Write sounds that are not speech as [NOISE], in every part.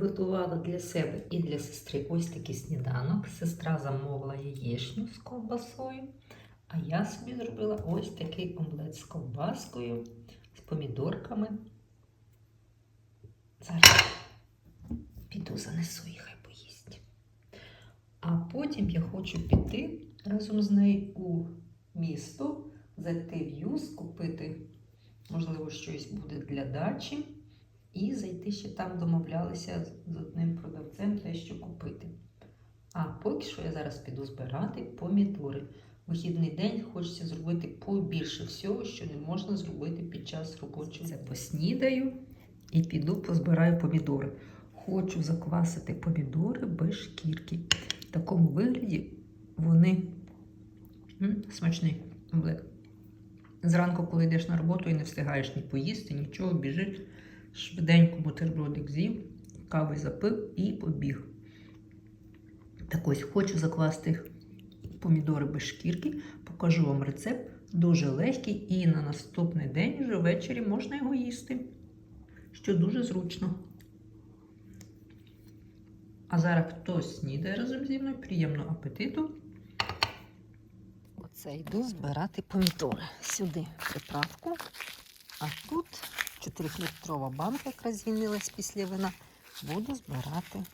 приготувала для себе і для сестри ось такий сніданок. Сестра замовила яєчню з ковбасою, а я собі зробила ось такий омлет з ковбаскою, з помідорками. Зараз піду занесу їх, хай поїсть. А потім я хочу піти разом з нею у місто, зайти в юз, купити, можливо, щось буде для дачі. І зайти ще там домовлялися з одним продавцем те, що купити. А поки що я зараз піду збирати помідори. Вихідний день хочеться зробити побільше всього, що не можна зробити під час робочого. Це поснідаю і піду позбираю помідори. Хочу заквасити помідори без шкірки. В такому вигляді вони омлет. Зранку, коли йдеш на роботу і не встигаєш ні поїсти, нічого, біжиш. Швиденько бутербродик з'їв, кави запив і побіг. Так ось хочу закласти помідори без шкірки, покажу вам рецепт. Дуже легкий і на наступний день вже ввечері можна його їсти, що дуже зручно. А зараз хтось снідає разом зі мною, приємного апетиту. Оце йду збирати помідори. Сюди приправку, а тут 4-літрова банка, яка звільнилась після вина, буду збирати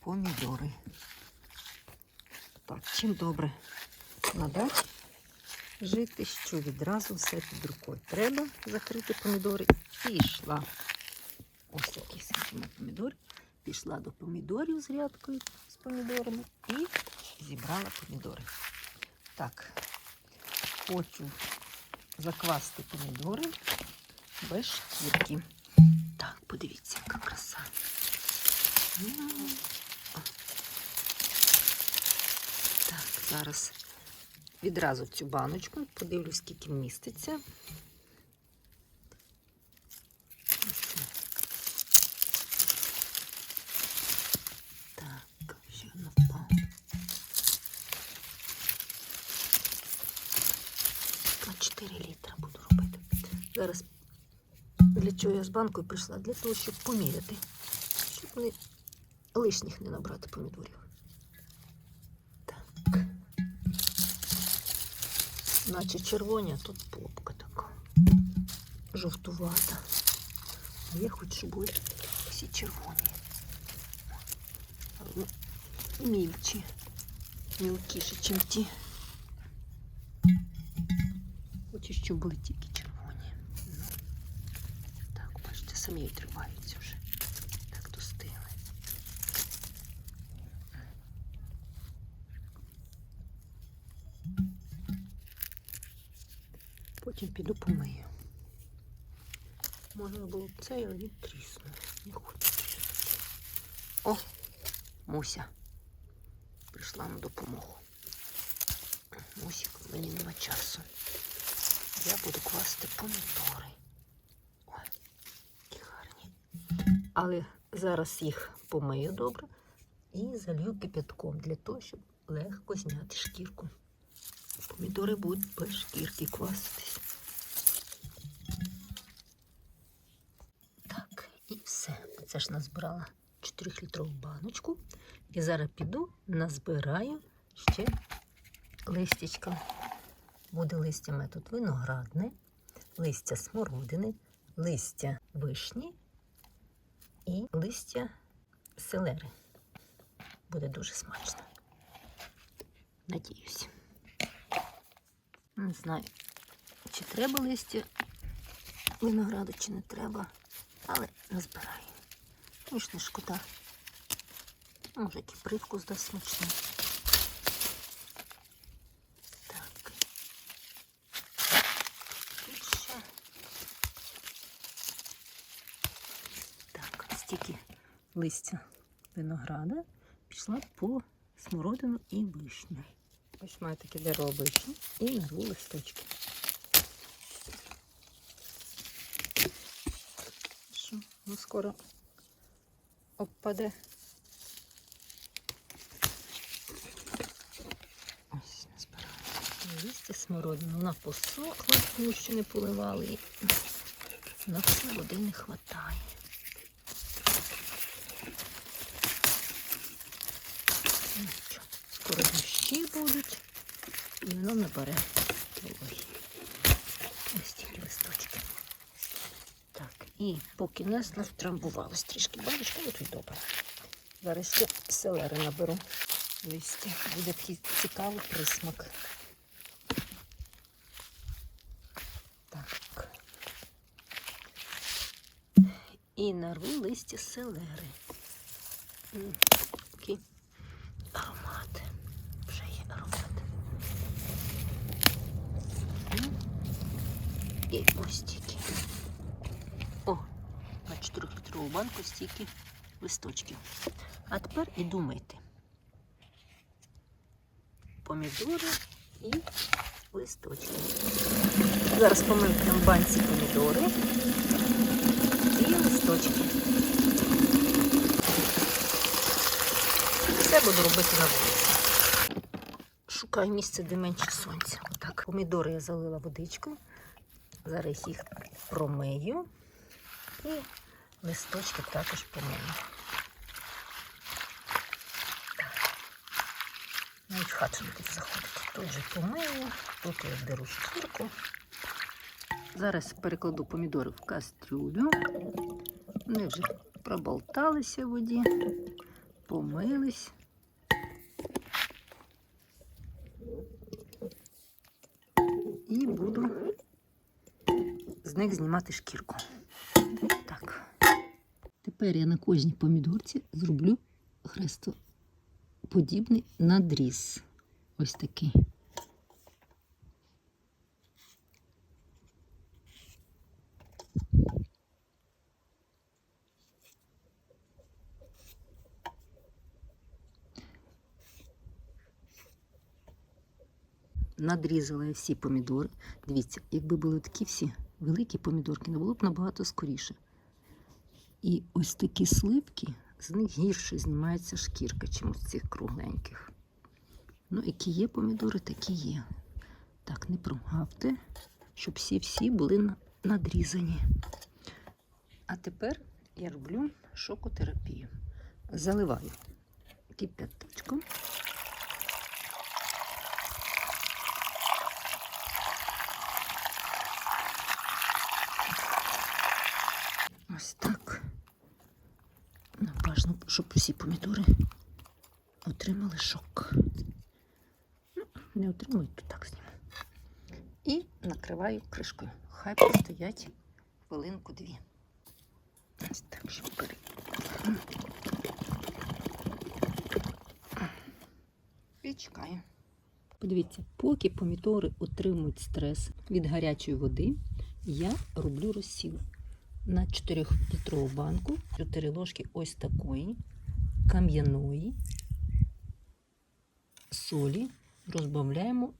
помідори. Так, чим добре надати жити, що відразу все під рукою. Треба закрити помідори і йшла. Ось такі скільки помідори. Пішла до помідорів з рядкою з помідорами і зібрала помідори. Так, хочу заквасти помідори без шкірки. Так, подивіться, яка краса. Так, зараз відразу цю баночку подивлюсь, скільки міститься. Банкою прийшла? Для того, щоб поміряти, щоб не лишніх не набрати помідорів. Так. Наче червоні, а тут попка така. Жовтувата. А я хочу, щоб були всі червоні. Але Мільчі. Мілкіші, ніж ті. Хочу, щоб були тільки червоні. Ну, так, самі відриваються вже. Так достигли. Потім піду помию. Можна було б цей, але він тріснув. Не хочу. О, Муся прийшла на допомогу. Мусік, мені нема часу. Я буду класти помідори. Ой, які гарні. Але зараз їх помию добре і залью кипятком для того, щоб легко зняти шкірку. Помідори будуть без шкірки кваситись. Так, і все. Це ж назбирала 4-літрову баночку. І зараз піду, назбираю ще листячка. Буде листями тут виноградне, листя смородини, листя вишні і листя селери. Буде дуже смачно. Надіюсь. Не знаю, чи треба листя винограду, чи не треба, але назбираю. Ну не шкода. Може, який привкус дасть смачний. Так. Тут ще. Так, стільки листя винограда пішла по смородину і вишню. Ось маю таке дерево вишні і нарву листочки. Що, ну скоро обпаде. Ось назбирала. Листя смородину. Вона посохла, тому що не поливали. На все води не вистачає. Скоро будуть, і воно набере вологі. Ось тільки листочки. Так, і поки нас навтрамбувалось трішки. Бачиш, ось тут добре. Зараз ще селери наберу. Листя. Буде цікавий присмак. Так. І нарву листя селери. М, Такий аромат. Вже є аромат. М. І ось стільки. О, на 4 літрову банку стільки листочків. А тепер і думайте. Помідори і листочки. Зараз помилкнемо в банці помідори і листочки. Все буду робити на вулиці. Шукаю місце, де менше сонця. Так, помідори я залила водичкою. Зараз їх промию і листочки також помию. Навіть в хату не. Тут же помию, тут я беру шкірку. Зараз перекладу помідори в кастрюлю. Вони вже проболталися в воді, помились. І буду з них знімати шкірку. Так. Тепер я на кожній помідорці зроблю хрестоподібний надріз. Ось такий. Надрізала всі помідори. Дивіться, якби були такі всі великі помідорки, не було б набагато скоріше. І ось такі сливки, з них гірше знімається шкірка, чим з цих кругленьких. Ну, які є помідори, такі є. Так, не прогавте, щоб всі-всі були надрізані. А тепер я роблю шокотерапію. Заливаю кип'яточком. Ось так. Важно, щоб усі помідори отримали шок. Ну, не отримують, то так зніму. І накриваю кришкою. Хай постоять хвилинку-дві. Ось так, щоб пере... І чекаю. Подивіться, поки помідори отримують стрес від гарячої води, я роблю розсіл на 4-літрову банку 4 ложки ось такої кам'яної солі розбавляємо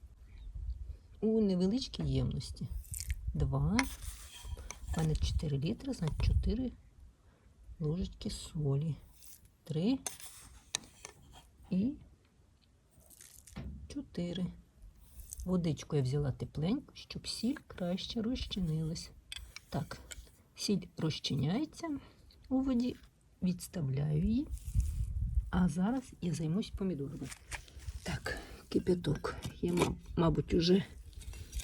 у невеличкій ємності. 2. У мене 4 літри, значить 4 ложечки солі. 3 і 4. Водичку я взяла тепленьку, щоб сіль краще розчинилась. Так, Сіль розчиняється у воді, відставляю її. А зараз я займусь помідорами. Так, кипяток. Я, мабуть, уже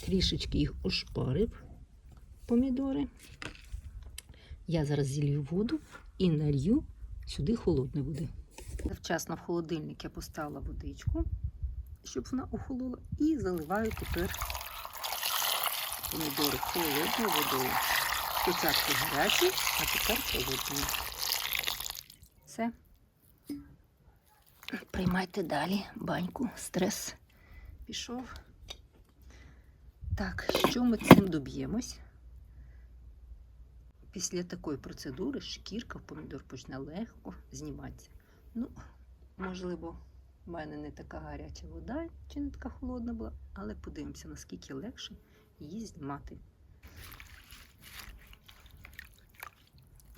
трішечки їх ошпарив помідори. Я зараз зілью воду і налью сюди холодної води. Вчасно в холодильник я поставила водичку, щоб вона охолола, і заливаю тепер помідори холодною водою. Спочатку гарячі, а тепер холодні. Все. Приймайте далі баньку, стрес пішов. Так, що ми цим доб'ємось? Після такої процедури шкірка в помідор почне легко зніматися. Ну, можливо, в мене не така гаряча вода, чи не така холодна була, але подивимося, наскільки легше її знімати.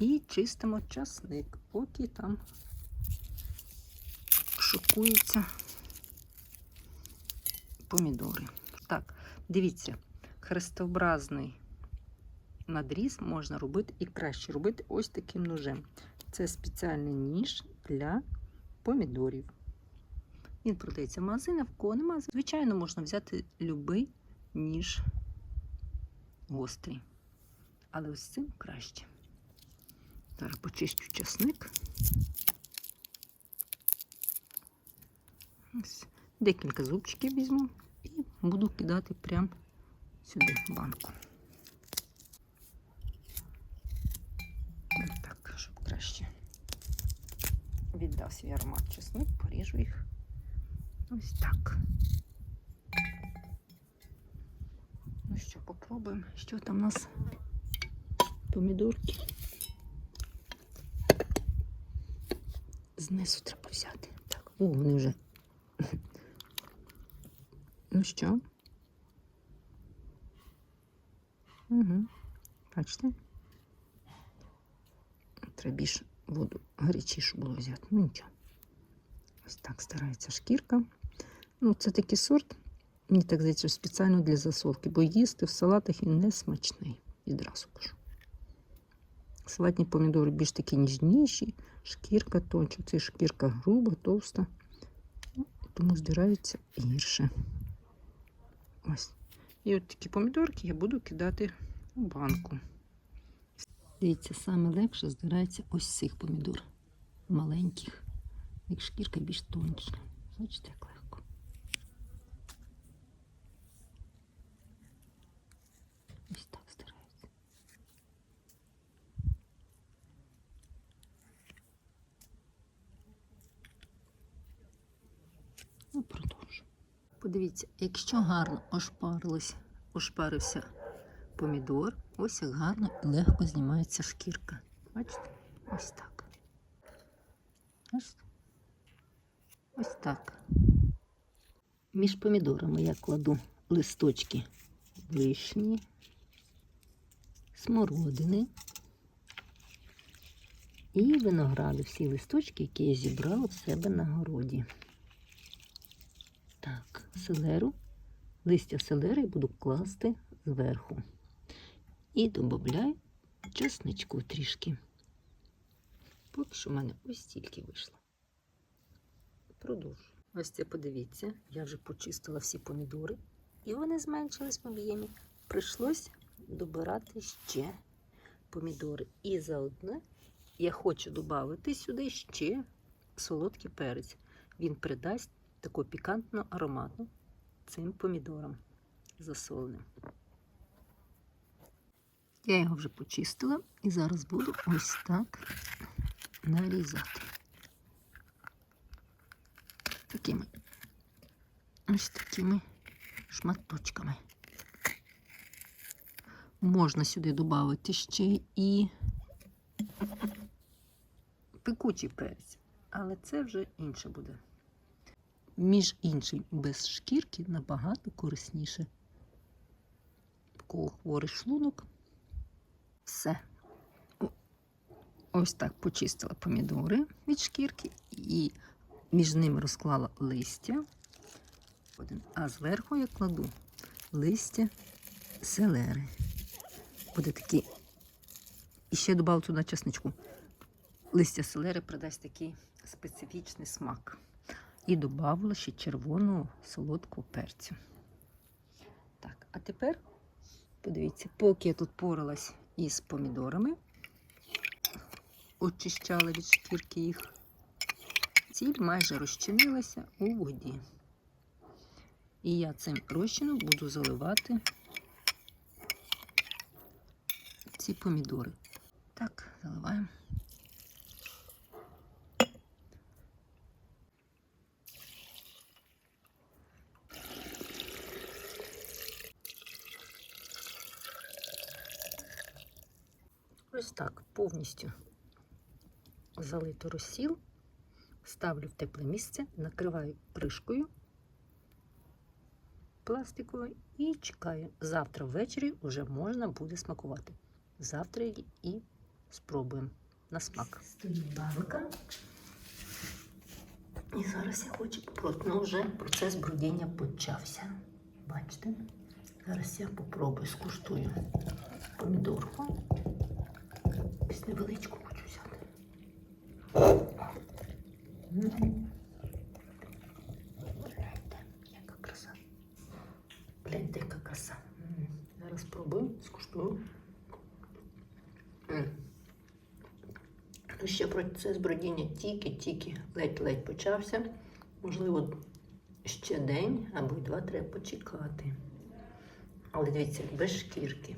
І чистимо часник, поки там шокуються помідори. Так, дивіться, хрестообразний надріз можна робити і краще робити ось таким ножем. Це спеціальний ніж для помідорів. Він продається в магазинах, в кого нема. Звичайно, можна взяти любий ніж гострий. Але ось цим краще. Зараз почищу часник. Декілька зубчиків візьму і буду кидати прямо сюди в банку. Так, щоб краще віддав свій аромат чесник, поріжу їх. Ось так. Ну що, попробуємо, що там у нас помідорки. Знизу треба взяти. Так, о, вони вже. [LAUGHS] Ну що? Угу. Бачите? Треба більше воду гарячішу було взяти. Ну нічого. Ось так старається шкірка. Ну, це такий сорт, мені так здається, спеціально для засолки, бо їсти в салатах він не смачний. Відразу кажу. Салатні помідори більш такі ніжніші, шкірка тонча, це шкірка груба, товста, Ну, тому здирається гірше. Ось. І от такі помідорки я буду кидати у банку. Дивіться, саме легше здирається ось цих помідор. Маленьких. Як шкірка більш тонша. Бачите, як легко. Ось так здирається. Ну, продовжу. Подивіться, якщо гарно ошпарилось, ошпарився помідор, ось як гарно і легко знімається шкірка. Бачите? Ось так. Ось так. Між помідорами я кладу листочки вишні, смородини і винограду. Всі листочки, які я зібрала в себе на городі. Селеру, листя селери буду класти зверху. І додаю чесничку трішки. Поки що в мене ось стільки вийшло. Продовжу. Ось це подивіться, я вже почистила всі помідори, і вони зменшились в об'ємі. Прийшлось добирати ще помідори. І заодно я хочу додати сюди ще солодкий перець. Він придасть таку пікантну аромату цим помідорам засоленим. Я його вже почистила і зараз буду ось так нарізати. Такими ось такими шматочками. Можна сюди додати ще і пекучий перець, але це вже інше буде. Між іншим, без шкірки набагато корисніше. У кого хворий шлунок. Все. Ось так почистила помідори від шкірки і між ними розклала листя. А зверху я кладу листя селери. Буде такий. І ще додав туди чесничку. Листя селери придасть такий специфічний смак. І додавала ще червоного солодкого перцю. Так, а тепер подивіться, поки я тут поралась із помідорами, очищала від шкірки їх, ціль майже розчинилася у воді. І я цим розчином буду заливати ці помідори. Так, заливаємо. Ось так повністю залито розсіл, ставлю в тепле місце, накриваю кришкою пластиковою і чекаю. Завтра ввечері вже можна буде смакувати. Завтра і спробуємо на смак. Стоїть банка. І зараз я хочу попробувати. Ну, вже процес брудіння почався. Бачите? Зараз я попробую, скуштую помідорку. Якусь невеличку хочу взяти. Гляньте, яка краса. Гляньте, яка краса. Зараз пробую, скуштую. Ну, ще процес бродіння тільки-тільки ледь-ледь почався. Можливо, ще день або й два треба почекати. Але дивіться, без шкірки.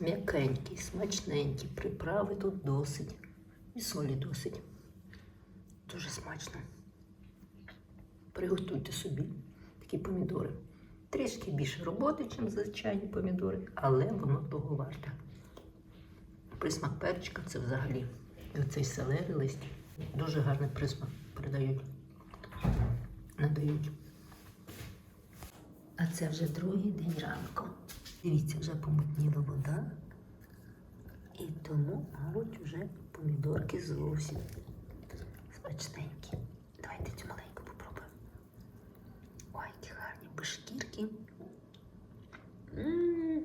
М'якенький, смачненький, приправи тут досить. І солі досить. Дуже смачно. Приготуйте собі такі помідори. Трішки більше роботи, ніж звичайні помідори, але воно того варте. Присмак перчика це взагалі. І оцей селери лист дуже гарний присмак передають, надають. А це вже другий день ранку. Дивіться, вже помутніла вода. І тому, мабуть, вже помідорки зовсім смачненькі. Давайте цю маленьку попробуємо. Ой, які гарні без шкірки. М,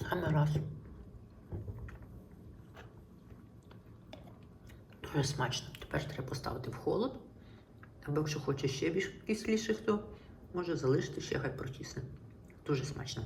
Саме раз. Дуже смачно. Тепер треба поставити в холод. Або якщо хоче ще більш кисліше, хто може залишити ще хай протісне. Дуже смачно.